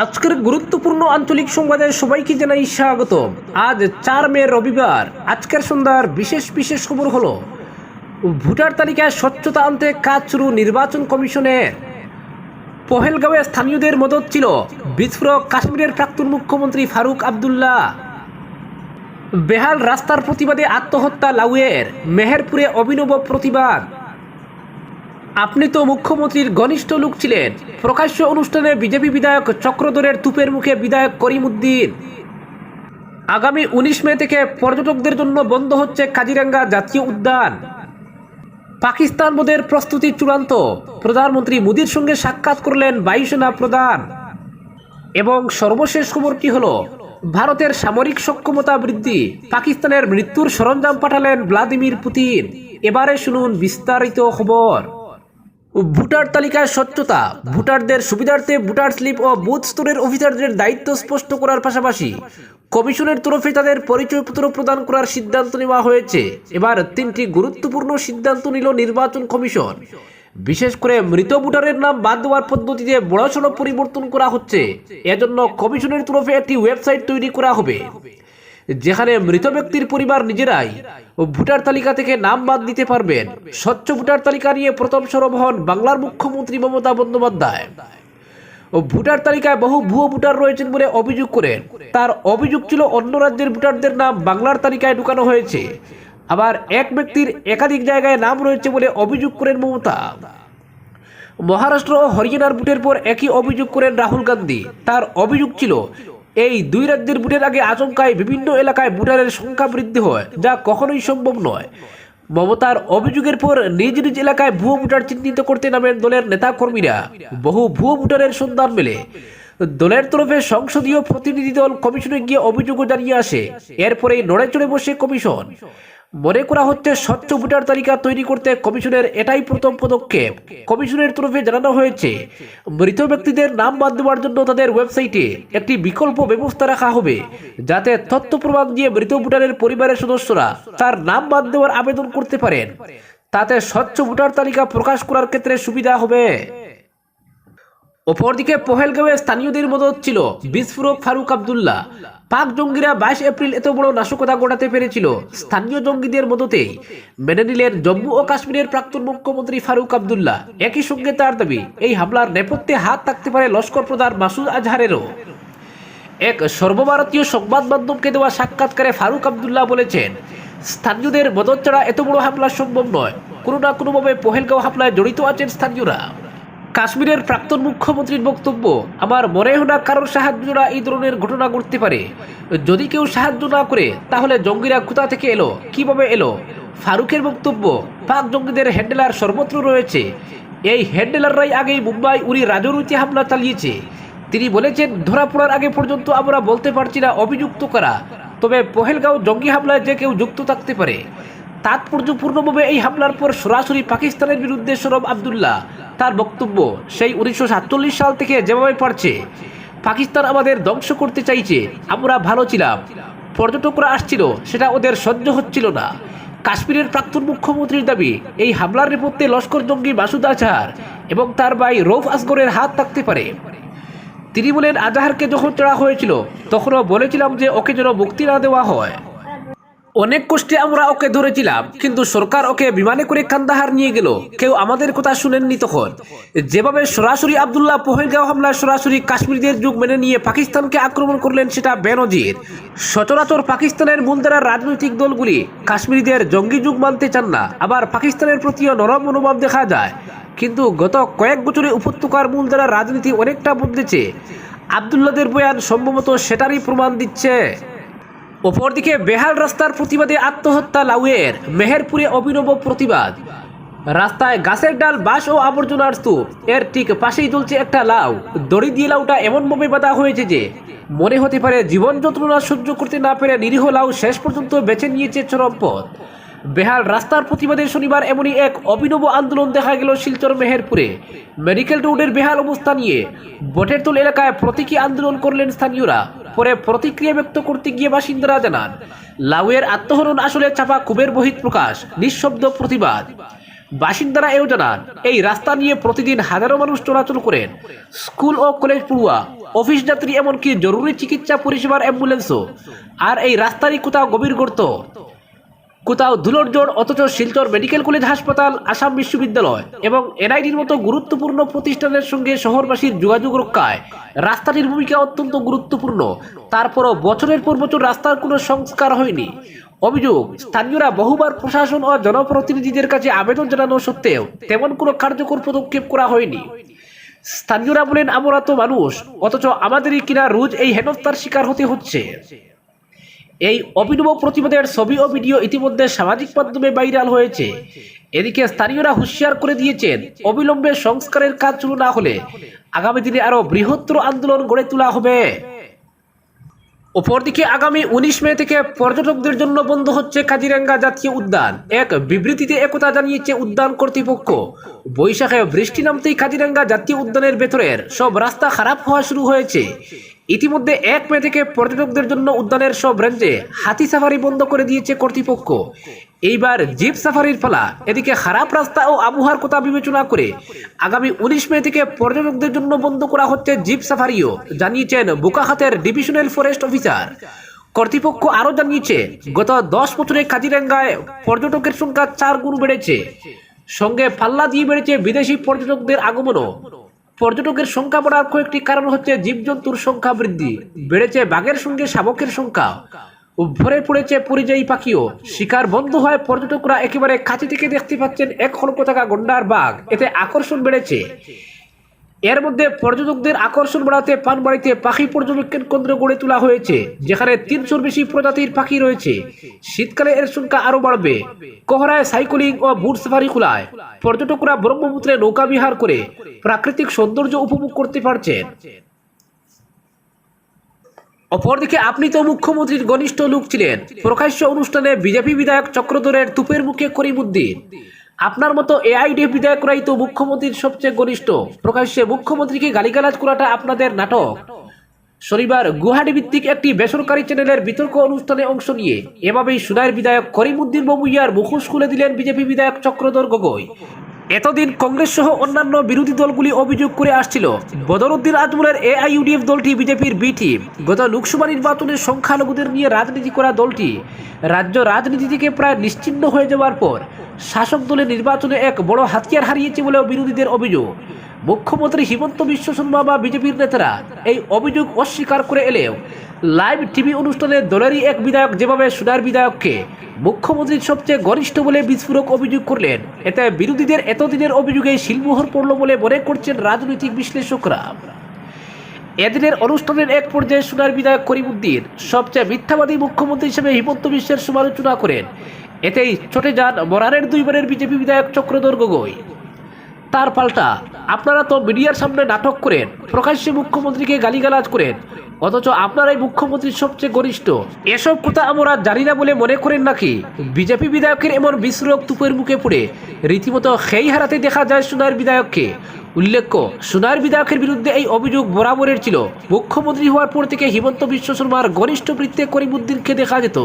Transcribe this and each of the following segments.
আজকের গুরুত্বপূর্ণ আঞ্চলিক সংবাদে সবাইকে জানাই স্বাগত আজ চার মে রবিবার, আজকের সন্ধ্যার বিশেষ বিশেষ খবর হলো, ভোটার তালিকায় স্বচ্ছতা আনতে কাজ শুরু নির্বাচন কমিশনের। পহেলগাঁওয়ে স্থানীয়দের মদত ছিল বিস্ফোরক কাশ্মীরের প্রাক্তন মুখ্যমন্ত্রী ফারুক আবদুল্লাহ। বেহাল রাস্তার প্রতিবাদে আত্মহত্যা লাউয়ের, মেহেরপুরে অভিনব প্রতিবাদ। আপনি তো মুখ্যমন্ত্রীর ঘনিষ্ঠ লোক ছিলেন। প্রকাশ্য অনুষ্ঠানে বিজেপি বিধায়ক চক্রধরের তুপের মুখে বিধায়ক করিম উদ্দিন আগামী উনিশ মে থেকে পর্যটকদের জন্য বন্ধ হচ্ছে কাজিরাঙ্গা জাতীয় উদ্যান। পাকিস্তান বোধের প্রস্তুতি চূড়ান্ত। প্রধানমন্ত্রী মোদীর সঙ্গে সাক্ষাৎ করলেন বায়ুসেনা প্রধান। এবং সর্বশেষ খবরটি হল? ভারতের সামরিক সক্ষমতা বৃদ্ধি। পাকিস্তানের মৃত্যুর সরঞ্জাম পাঠালেন ভ্লাদিমির পুতিন। এবারে শুনুন বিস্তারিত খবর। ভোটার তালিকায় স্বচ্ছতা। ভোটারদের সুবিধার্থে ভোটার স্লিপ ও বুথ স্তরের অফিসারদের দায়িত্ব স্পষ্ট করার পাশাপাশি কমিশনের তরফে তাদের পরিচয়পত্র প্রদান করার সিদ্ধান্ত নেওয়া হয়েছে। এবার তিনটি গুরুত্বপূর্ণ সিদ্ধান্ত নিল নির্বাচন কমিশন। বিশেষ করে মৃত ভোটারের নাম বাদ দেওয়ার পদ্ধতিতে বড়সড় পরিবর্তন করা হচ্ছে। এজন্য কমিশনের তরফে একটি ওয়েবসাইট তৈরি করা হবে, যেখানে মৃত ব্যক্তির পরিবার নিজেরাই ভোটার তালিকা থেকে নাম বাদ দিতে পারবেন। স্বচ্ছ ভোটার তালিকা নিয়ে প্রথম সরব হন বাংলার মুখ্যমন্ত্রী মমতা বন্দ্যোপাধ্যায়। ও ভোটার তালিকায় বহু ভুয়ো ভোটার রয়েছেন বলে অভিযোগ করেন। তার অভিযোগ ছিল অন্য রাজ্যের ভোটারদের নাম বাংলার তালিকায় ঢুকানো হয়েছে। আবার এক ব্যক্তির একাধিক জায়গায় নাম রয়েছে বলে অভিযোগ করেন মমতা। মহারাষ্ট্র ও হরিয়ানার বুটের পর একই অভিযোগ করেন রাহুল গান্ধী। তার অভিযোগ ছিল এই দুই রাজ্যের ভোটের আগে আচমকায় বিভিন্ন এলাকায় ভোটারের সংখ্যা বৃদ্ধি হয়, যা কখনোই সম্ভব নয়। মমতার অভিযোগের পর নিজ নিজ এলাকায় ভুয়ো ভোটার চিহ্নিত করতে নামেন দলের নেতাকর্মীরা। বহু ভুয়ো ভোটারের সন্ধান মেলে। দলের তরফে সংসদীয় প্রতিনিধি দল কমিশনে গিয়ে অভিযোগও জানিয়ে আসে। এরপরে নড়ে চড়ে বসে কমিশন। মনে করা হচ্ছে স্বচ্ছ ভোটার তালিকা তৈরি করতে কমিশনের এটাই প্রথম পদক্ষেপ। কমিশনের তরফে জানানো হয়েছে, মৃত ব্যক্তিদের নাম বাদ দেওয়ার জন্য তাদের ওয়েবসাইটে একটি বিকল্প ব্যবস্থা রাখা হবে, যাতে তথ্য প্রমাণ দিয়ে মৃত ভোটারের পরিবারের সদস্যরা তার নাম বাদ দেওয়ার আবেদন করতে পারেন। তাতে স্বচ্ছ ভোটার তালিকা প্রকাশ করার ক্ষেত্রে সুবিধা হবে। অপরদিকে পহেলগাঁওয়ে স্থানীয়দের মদত ছিল বিস্ফোরক ফারুক আবদুল্লাহ। পাক জঙ্গিরা বাইশ এপ্রিল এত বড় নাশকতা ঘটাতে পেরেছিল। স্থানীয় জঙ্গিদের মদতেই মেনে নিলেন জম্মু ও কাশ্মীরের প্রাক্তন মুখ্যমন্ত্রী ফারুক আবদুল্লাহ। একই সঙ্গে তার দাবি, এই হামলার নেপথ্যে হাত থাকতে পারে লস্কর প্রধান মাসুদ আজহারেরও। এক সর্বভারতীয় সংবাদ মাধ্যমকে দেওয়া সাক্ষাৎকারে ফারুক আবদুল্লাহ বলেছেন, স্থানীয়দের মদত ছাড়া এত বড় হামলা সম্ভব নয়। কোনো না কোনোভাবে পহেলগাঁও হামলায় জড়িত আছেন স্থানীয়রা। কাশ্মীরের প্রাক্তন মুখ্যমন্ত্রীর বক্তব্য, আমার মনে হয় না কারোর সাহায্য না এই ধরনের ঘটনা ঘটতে পারে। যদি কেউ সাহায্য না করে, তাহলে জঙ্গিরা কোথা থেকে এলো? কীভাবে এলো? ফারুকের বক্তব্য, পাক জঙ্গিদের হ্যান্ডেলার সর্বত্র রয়েছে। এই হ্যান্ডেলাররাই আগেই মুম্বাই উড়ি রাজনৈতিক হামলা চালিয়েছে। তিনি বলেছেন, ধরা পড়ার আগে পর্যন্ত আমরা বলতে পারছি না অভিযুক্ত করা। তবে পহেলগাঁও জঙ্গি হামলায় যে কেউ যুক্ত থাকতে পারে। তাৎপর্যপূর্ণভাবে এই হামলার পর সরাসরি পাকিস্তানের বিরুদ্ধে সরব আবদুল্লাহ। তার বক্তব্য, সেই উনিশশো সাতচল্লিশ সাল থেকে যেভাবে পারছে পাকিস্তান আমাদের ধ্বংস করতে চাইছে, আমরা ভালো ছিলাম। পর্যটকরা আসছিল, সেটা ওদের সহ্য হচ্ছিল না। কাশ্মীরের প্রাক্তন মুখ্যমন্ত্রীর দাবি, এই হামলার নেপথ্যে লস্কর জঙ্গি মাসুদ আজহার এবং তার ভাই রৌফ আসগরের হাত থাকতে পারে। তিনি বলেন, আজাহারকে যখন চড়া হয়েছিল, তখনও বলেছিলাম যে, ওকে যেন মুক্তি না দেওয়া হয়। অনেক কষ্টে আমরা ওকে ধরেছিলাম, কিন্তু সরকার ওকে বিমানে করে কান্দাহার নিয়ে গেল। কেউ আমাদের কথা শুনেননি তখন। যেভাবে সরাসরি আবদুল্লাহ পহেলগাঁও হামলায় সরাসরি কাশ্মীরদের যুগ মেনে নিয়ে পাকিস্তানকে আক্রমণ করলেন সেটা বেনজির। সচরাচর পাকিস্তানের মূলধারার রাজনৈতিক দলগুলি কাশ্মীরিদের জঙ্গি যুগ মানতে চান না, আবার পাকিস্তানের প্রতিও নরম মনোভাব দেখা যায়। কিন্তু গত কয়েক বছরে উপত্যকার মূলধারার রাজনীতি অনেকটা বদলেছে। আবদুল্লাদের বয়ান সম্ভবত সেটারই প্রমাণ দিচ্ছে। অপরদিকে বেহাল রাস্তার প্রতিবাদে আত্মহত্যা লাউয়ের মেহেরপুরে অভিনব প্রতিবাদ। রাস্তায় গাছের ডাল, বাঁশ ও আবর্জনার স্তূপ। এর ঠিক পাশেই চলছে একটা লাউ। দড়ি দিয়ে লাউটা এমনভাবে বাঁধা হয়েছে যে, মনে হতে পারে জীবন যন্ত্রণা সহ্য করতে না পেরে নিরীহ লাউ শেষ পর্যন্ত বেছে নিয়েছে চরম পথ। বেহাল রাস্তার প্রতিবাদে শনিবার এমনই এক অভিনব আন্দোলন দেখা গেল শিলচর মেহেরপুরে। মেডিকেল রোডের বেহাল অবস্থা নিয়ে বটেরতল এলাকায় প্রতীকী আন্দোলন করলেন স্থানীয়রা। পরে প্রতিক্রিয়া ব্যক্ত করতে গিয়ে বাসিন্দারা জানান, লাউয়ের আত্মহরণ আসলে চাপা ক্ষোভের বহিত প্রকাশ, নিঃশব্দ প্রতিবাদ। বাসিন্দারা এও জানান, এই রাস্তা নিয়ে প্রতিদিন হাজারো মানুষ চলাচল করেন। স্কুল ও কলেজ পড়ুয়া, অফিস যাত্রী এমনকি জরুরি চিকিৎসা পরিষেবার অ্যাম্বুলেন্সও। আর এই রাস্তারই কোথাও গভীর গর্ত? কোথাও ধুলোর জোর, অথচ শিলচর মেডিকেল কলেজ হাসপাতাল, আসাম বিশ্ববিদ্যালয় এবং এনআইডির মতো গুরুত্বপূর্ণ প্রতিষ্ঠানের সঙ্গে শহরবাসীর যোগাযোগ রক্ষায়। রাস্তাটির ভূমিকা অত্যন্ত গুরুত্বপূর্ণ। তারপরও বছরের পর বছর রাস্তার কোনো সংস্কার হয়নি। অভিযোগ, স্থানীয়রা বহুবার প্রশাসন ও জনপ্রতিনিধিদের কাছে আবেদন জানানো সত্ত্বেও তেমন কোনো কার্যকর পদক্ষেপ করা হয়নি। স্থানীয়রা বলেন, আমরা তো মানুষ, অথচ আমাদেরই কিনা রোজ এই হেনস্থার শিকার হতে হচ্ছে। এই অভিনব প্রতিবাদের ছবি ও ভিডিও ইতিমধ্যে সামাজিক মাধ্যমে ভাইরাল হয়েছে। এদিকে স্থানীয়রা হুঁশিয়ার করে দিয়েছেন, অবিলম্বে সংস্কারের কাজ শুরু না হলে আগামী দিনে আরও বৃহত্তর আন্দোলন গড়ে তোলা হবে। অপরদিকে আগামী উনিশ মে থেকে পর্যটকদের জন্য বন্ধ হচ্ছে কাজিরাঙ্গা জাতীয় উদ্যান। এক বিবৃতিতে একথা জানিয়েছে উদ্যান কর্তৃপক্ষ। বৈশাখে বৃষ্টি নামতেই কাজিরাঙ্গা জাতীয় উদ্যানের ভেতরের সব রাস্তা খারাপ হওয়া শুরু হয়েছে। ইতিমধ্যে এক মে থেকে পর্যটকদের জন্য উদ্যানের সব রেঞ্জে হাতি সাফারি বন্ধ করে দিয়েছে কর্তৃপক্ষ। এইবার জিপ সাফারির পালা, এদিকে খারাপ রাস্তা ও আবহাওয়ার কথা বিবেচনা করে আগামী উনিশ মে থেকে পর্যটকদের জন্য বন্ধ করা হচ্ছে জিপ সাফারিও, জানিয়েছেন বোকাখাতের ডিভিশনাল ফরেস্ট অফিসার। কর্তৃপক্ষ আরও জানিয়েছে, গত দশ বছরে কাজিরাঙ্গায় পর্যটকের সংখ্যা চার গুণ বেড়েছে। সঙ্গে পাল্লা দিয়ে বেড়েছে বিদেশি পর্যটকদের আগমনও। পর্যটকের সংখ্যা বাড়ার কয়েকটি কারণ হচ্ছে জীবজন্তুর সংখ্যা বৃদ্ধি, বেড়েছে বাঘের সঙ্গে শাবকের সংখ্যা ও ভরে পড়েছে পরিযায়ী পাখিও। শিকার বন্ধ হয় পর্যটকরা একেবারে কাছে থেকে দেখতে পাচ্ছেন এক হলকো থাকা গন্ডার বাঘ। এতে আকর্ষণ বেড়েছে। এর মধ্যে পর্যটকদের আকর্ষণ বাড়াতে পানবাড়িতে পাখি পর্যবেক্ষণ কেন্দ্র গড়ে তোলা হয়েছে, যেখানে তিনশোর বেশি প্রজাতির পাখি রয়েছে। শীতকালে এর সংখ্যা আরও বাড়বে। কোহরায় সাইক্লিং ও বুট সাফারি খোলায়। পর্যটকরা ব্রহ্মপুত্রে নৌকা বিহার করে প্রাকৃতিক সৌন্দর্য উপভোগ করতে পারছেন। অপরদিকে আপনি তো মুখ্যমন্ত্রীর ঘনিষ্ঠ লোক ছিলেন। প্রকাশ্য অনুষ্ঠানে বিজেপি বিধায়ক চক্রধরের তুপের মুখে করিমুদ্দিন আপনার মতো এআইডি বিধায়করাই তো মুখ্যমন্ত্রীর সবচেয়ে ঘনিষ্ঠ। প্রকাশ্যে মুখ্যমন্ত্রীকে গালিগালাজ করাটা আপনাদের নাটক। শনিবার গুয়াহাটি ভিত্তিক একটি বেসরকারি চ্যানেলের বিতর্ক অনুষ্ঠানে অংশ নিয়ে এভাবেই সুনায়ের বিধায়ক করিমুদ্দিন বমুইয়ার মুখোশ খুলে দিলেন বিজেপি বিধায়ক চক্রধর গগৈ। এতদিন কংগ্রেস সহ অন্যান্য বিরোধী দলগুলি অভিযোগ করে আসছিল। বদরুদ্দিন আজমলের এআইইউডিএফ দলটি বিজেপির বি টিম। গত লোকসভা নির্বাচনের সংখ্যালঘুদের নিয়ে রাজনীতি করা দলটি রাজ্য রাজনীতি থেকে প্রায় নিশ্চিন্ন হয়ে যাওয়ার পর শাসক দলের নির্বাচনে এক বড় হাতিয়ার হারিয়েছে বলেও বিরোধীদের অভিযোগ। মুখ্যমন্ত্রী হিমন্ত বিশ্ব শর্মা বা বিজেপির নেতারা এই অভিযোগ অস্বীকার করে এলেও লাইভ টিভি অনুষ্ঠানে দলেরই এক বিধায়ক যেভাবে সুনার বিধায়ককে মুখ্যমন্ত্রীর সবচেয়ে ঘনিষ্ঠ বলে বিস্ফোরক অভিযোগ করলেন, এতে বিরোধীদের এতদিনের অভিযোগে শিলমোহর পড়ল বলে মনে করছেন রাজনৈতিক বিশ্লেষকরা। এদিনের অনুষ্ঠানের এক পর্যায়ে সোনার বিধায়ক করিমুদ্দিন সবচেয়ে মিথ্যাবাদী মুখ্যমন্ত্রী হিসেবে হিমন্ত বিশ্বের সমালোচনা করেন। এতেই চটে যান মরারের দুইবারের বিজেপি বিধায়ক চক্রধর গগৈ। তার পাল্টা। আপনারা তো মিডিয়ার সামনে নাটক করেন, প্রকাশ্যে মুখ্যমন্ত্রীকে গালিগালাজ করেন। অথচ আপনারাই মুখ্যমন্ত্রীর সবচেয়ে ঘনিষ্ঠ এসব কথা আমরা জানি না বলে মনে করেন নাকি? বিজেপি বিধায়কের এমন বিস্ফোরক তুপের মুখে পড়ে রীতিমতো সেই হারাতে দেখা যায় সোনার বিধায়ককে। উল্লেখ্য, সোনার বিধায়কের বিরুদ্ধে এই অভিযোগ বরাবরের ছিল। মুখ্যমন্ত্রী হওয়ার পর থেকে হিমন্ত বিশ্ব শর্মার ঘনিষ্ঠ বৃত্তে করিমুদ্দিনকে দেখা যেত।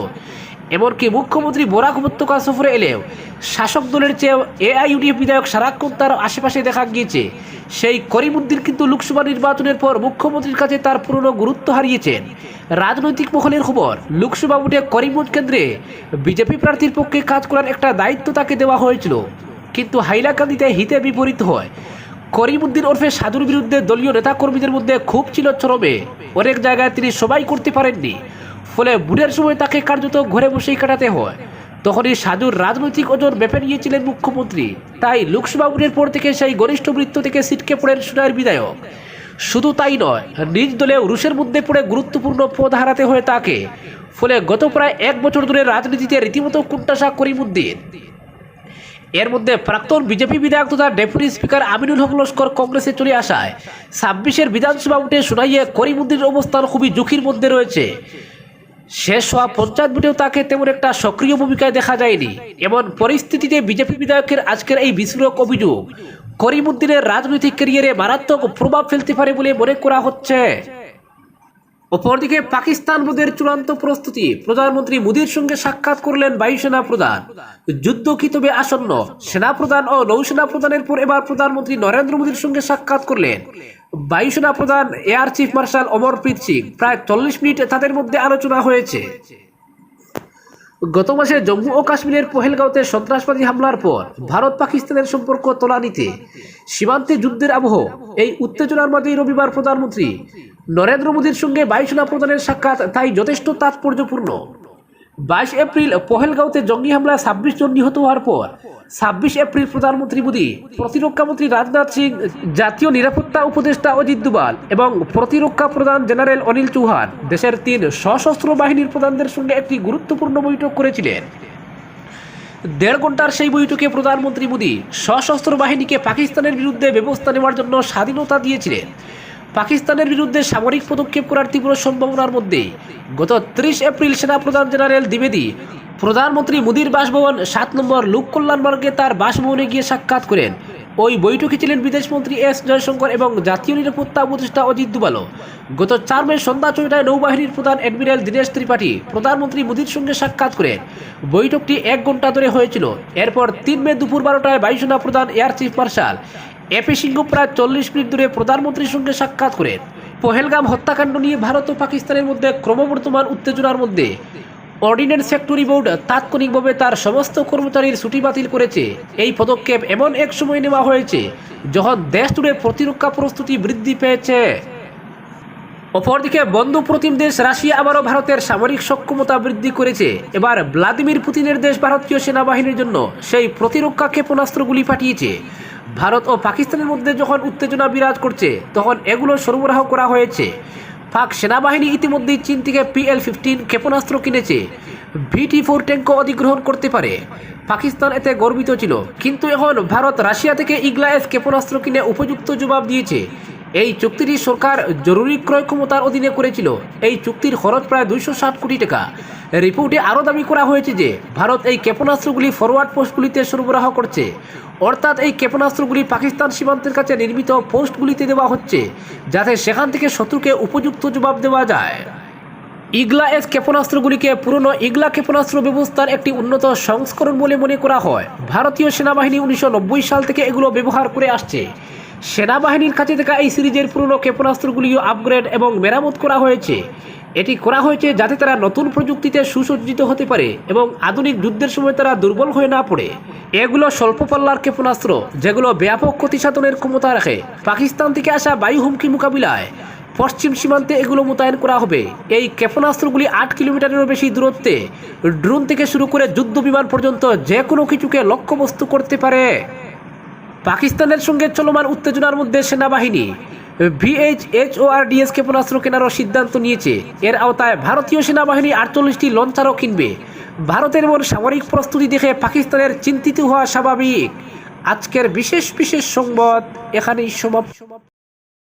এমনকি মুখ্যমন্ত্রী বরাক উপত্যকা সফরে এলেও শাসক দলের চেয়ে এআইইউডিএফ বিধায়ক সারাক্ষণ তার আশেপাশে দেখা গিয়েছে। সেই করিমুদ্দিন কিন্তু লোকসভা নির্বাচনের পর মুখ্যমন্ত্রীর কাছে তার পুরনো গুরুত্ব হারিয়েছেন। রাজনৈতিক মহলের খবর, লোকসভা ভোটে করিমগঞ্জ কেন্দ্রে বিজেপি প্রার্থীর পক্ষে কাজ করার একটা দায়িত্ব তাকে দেওয়া হয়েছিল। কিন্তু হাইলাকান্দিতে হিতে বিপরীত হয়। করিমুদ্দিন ওরফে সাধুর বিরুদ্ধে দলীয় নেতাকর্মীদের মধ্যে খুব ছিল চরমে। অনেক জায়গায় তিনি সবাই করতে পারেননি। ফলে বুড়ের সময় তাকে কার্যত ঘরে বসেই কাটাতে হয়। তখনই সাধুর রাজনৈতিক ওজন মেপে নিয়েছিলেন মুখ্যমন্ত্রী। তাই লোকসভা ভোটের পর থেকে সেই ঘনিষ্ঠ বৃত্ত থেকে সিটকে পড়েন সোনার বিধায়ক। শুধু তাই নয়, নিজ দলেও রুশের মধ্যে পড়ে গুরুত্বপূর্ণ পদ হারাতে হয় তাকে। ফলে গত প্রায় এক বছর ধরে রাজনীতিতে রীতিমতো কুণ্ঠাসা করিমুদ্দিন। এর মধ্যে প্রাক্তন বিজেপি বিধায়ক তথা ডেপুটি স্পিকার আমিনুল হক লস্কর কংগ্রেসে চলে আসায়। ছাব্বিশের বিধানসভা উঠে শোনাইয়ে করিমুদ্দিনের অবস্থান খুবই ঝুঁকির মধ্যে রয়েছে। শেষ হওয়া পঞ্চায়েত ভোটেও তাকে তেমন একটা সক্রিয় ভূমিকায় দেখা যায়নি। এমন পরিস্থিতিতে বিজেপি বিধায়কের আজকের এই বিস্ফোরক অভিযোগ করিমুদ্দিনের রাজনৈতিক ক্যারিয়ারে মারাত্মক প্রভাব ফেলতে পারে বলে মনে করা হচ্ছে। অপরদিকে পাকিস্তান বোধের চূড়ান্ত প্রস্তুতি প্রধানমন্ত্রী মোদীর সঙ্গে সাক্ষাৎ করলেন বায়ুসেনা প্রধান। যুদ্ধ কিতবে আসন্ন সেনা প্রধান ও নৌসেনা প্রধানের পর এবার প্রধানমন্ত্রী নরেন্দ্র মোদীর সঙ্গে সাক্ষাৎ করলেন। বায়ুসেনা প্রধান air chief marshal Amarpreet Singh. প্রায় চল্লিশ মিনিট তাদের মধ্যে আলোচনা হয়েছে। গত মাসে জম্মু ও কাশ্মীরের পহেলগাঁওতে সন্ত্রাসবাদী হামলার পর ভারত পাকিস্তানের সম্পর্ক তোলানিতে সীমান্তে যুদ্ধের আবহ। এই উত্তেজনার মধ্যেই রবিবার প্রধানমন্ত্রী নরেন্দ্র মোদীর সঙ্গে বায়ুসেনা প্রধানের সাক্ষাৎ, তাই যথেষ্ট তাৎপর্যপূর্ণ। বাইশ এপ্রিল পহেলগাঁওতে জঙ্গি হামলায় ছাব্বিশ জন নিহত হওয়ার পর ছাব্বিশ এপ্রিল প্রধানমন্ত্রী মোদী প্রতিরক্ষামন্ত্রী রাজনাথ সিং, জাতীয় নিরাপত্তা উপদেষ্টা অজিত দুবাল এবং প্রতিরক্ষা প্রধান জেনারেল অনিল চৌহান দেশের তিন সশস্ত্র বাহিনীর প্রধানদের সঙ্গে একটি গুরুত্বপূর্ণ বৈঠক করেছিলেন। দেড় ঘণ্টার সেই বৈঠকে প্রধানমন্ত্রী মোদী সশস্ত্র বাহিনীকে পাকিস্তানের বিরুদ্ধে ব্যবস্থা নেওয়ার জন্য স্বাধীনতা দিয়েছিলেন। পাকিস্তানের বিরুদ্ধে সামরিক পদক্ষেপ করার তীব্র সম্ভাবনার মধ্যে গত ত্রিশ এপ্রিল সেনাপ্রধান জেনারেল দ্বিবেদী, প্রধানমন্ত্রী মোদীর বাসভবন সাত নম্বর লোক কল্যাণ মার্গে তার বাসভবনে গিয়ে সাক্ষাৎ করেন। ওই বৈঠকে ছিলেন বিদেশমন্ত্রী এস জয়শঙ্কর এবং জাতীয় নিরাপত্তা উপদেষ্টা অজিত দুবালো গত চার মে সন্ধ্যা ছয়টায় নৌবাহিনীর প্রধান অ্যাডমিরাল দীনেশ ত্রিপাঠী প্রধানমন্ত্রী মোদীর সঙ্গে সাক্ষাৎ করেন। বৈঠকটি এক ঘণ্টা ধরে হয়েছিল। এরপর তিন মে দুপুর বারোটায় বায়ুসেনা প্রধান air chief marshal A P Singh প্রায় চল্লিশ মিনিট ধরে প্রধানমন্ত্রীর সঙ্গে সাক্ষাৎ করেন। পহেলগাম হত্যাকাণ্ড নিয়ে ভারত ও পাকিস্তানের মধ্যে ক্রমবর্ধমান উত্তেজনার মধ্যে। অর্ডিন্যান্স ফ্যাক্টরি বোর্ড তাৎক্ষণিকভাবে তার সমস্ত কর্মচারীর ছুটি বাতিল করেছে। এই পদক্ষেপ এমন এক সময় নেওয়া হয়েছে, যখন দেশ জুড়ে প্রতিরক্ষা প্রস্তুতি বৃদ্ধি পেয়েছে। অপরদিকে বন্ধু প্রতিম দেশ রাশিয়া আবারও ভারতের সামরিক সক্ষমতা বৃদ্ধি করেছে। এবার ভ্লাদিমির পুতিনের দেশ ভারতীয় সেনাবাহিনীর জন্য সেই প্রতিরক্ষা ক্ষেপণাস্ত্রগুলি পাঠিয়েছে। ভারত ও পাকিস্তানের মধ্যে যখন উত্তেজনা বিরাজ করছে, তখন এগুলো সরবরাহ করা হয়েছে। পাক সেনাবাহিনী ইতিমধ্যেই চীন থেকে পিএল ফিফটিন ক্ষেপণাস্ত্র কিনেছে। ভিটি ফোর ট্যাঙ্কও অধিগ্রহণ করতে পারে। পাকিস্তান এতে গর্বিত ছিল। কিন্তু এখন ভারত রাশিয়া থেকে ইগলাএস ক্ষেপণাস্ত্র কিনে উপযুক্ত জবাব দিয়েছে। এই চুক্তিটি সরকার জরুরি ক্রয় ক্ষমতার অধীনে করেছিল। এই চুক্তির খরচ প্রায় দুইশো ষাট কোটি টাকা। রিপোর্টে আরও দাবি করা হয়েছে যে, ভারত এই ক্ষেপণাস্ত্রগুলি ফরওয়ার্ড পোস্টগুলিতে সরবরাহ করছে। অর্থাৎ এই ক্ষেপণাস্ত্রগুলি পাকিস্তান সীমান্তের কাছে নির্মিত পোস্টগুলিতে দেওয়া হচ্ছে, যাতে সেখান থেকে শত্রুকে উপযুক্ত জবাব দেওয়া যায়। ইগলা এস ক্ষেপণাস্ত্রগুলিকে পুরনো ইগলা ক্ষেপণাস্ত্র ব্যবস্থার একটি উন্নত সংস্করণ বলে মনে করা হয়। ভারতীয় সেনাবাহিনী উনিশশো নব্বই সাল থেকে এগুলো ব্যবহার করে আসছে। সেনাবাহিনীর কাছে থাকা এই সিরিজের পুরনো ক্ষেপণাস্ত্রগুলিও আপগ্রেড এবং মেরামত করা হয়েছে। এটি করা হয়েছে যাতে তারা নতুন প্রযুক্তিতে সুসজ্জিত হতে পারে এবং আধুনিক যুদ্ধের সময় তারা দুর্বল হয়ে না পড়ে। এগুলো স্বল্প পাল্লার ক্ষেপণাস্ত্র, যেগুলো ব্যাপক ক্ষতিসাধনের ক্ষমতা রাখে। পাকিস্তান থেকে আসা বায়ু হুমকি মোকাবিলায় পশ্চিম সীমান্তে এগুলো মোতায়েন করা হবে। এই ক্ষেপণাস্ত্রগুলি আট কিলোমিটারেরও বেশি দূরত্বে ড্রোন থেকে শুরু করে যুদ্ধ বিমান পর্যন্ত যে কোনো কিছুকে লক্ষ্যবস্তু করতে পারে। পাকিস্তানের সঙ্গে চলমান উত্তেজনার মধ্যে সেনাবাহিনী ভিএইচ ডিএস ক্ষেপণাস্ত্র কেনারও সিদ্ধান্ত নিয়েছে। এর আওতায় ভারতীয় সেনাবাহিনী আটচল্লিশটি লঞ্চারও কিনবে। ভারতের এমন সামরিক প্রস্তুতি দেখে পাকিস্তানের চিন্তিত হওয়া স্বাভাবিক। আজকের বিশেষ বিশেষ সংবাদ এখানেই সমাপ্ত।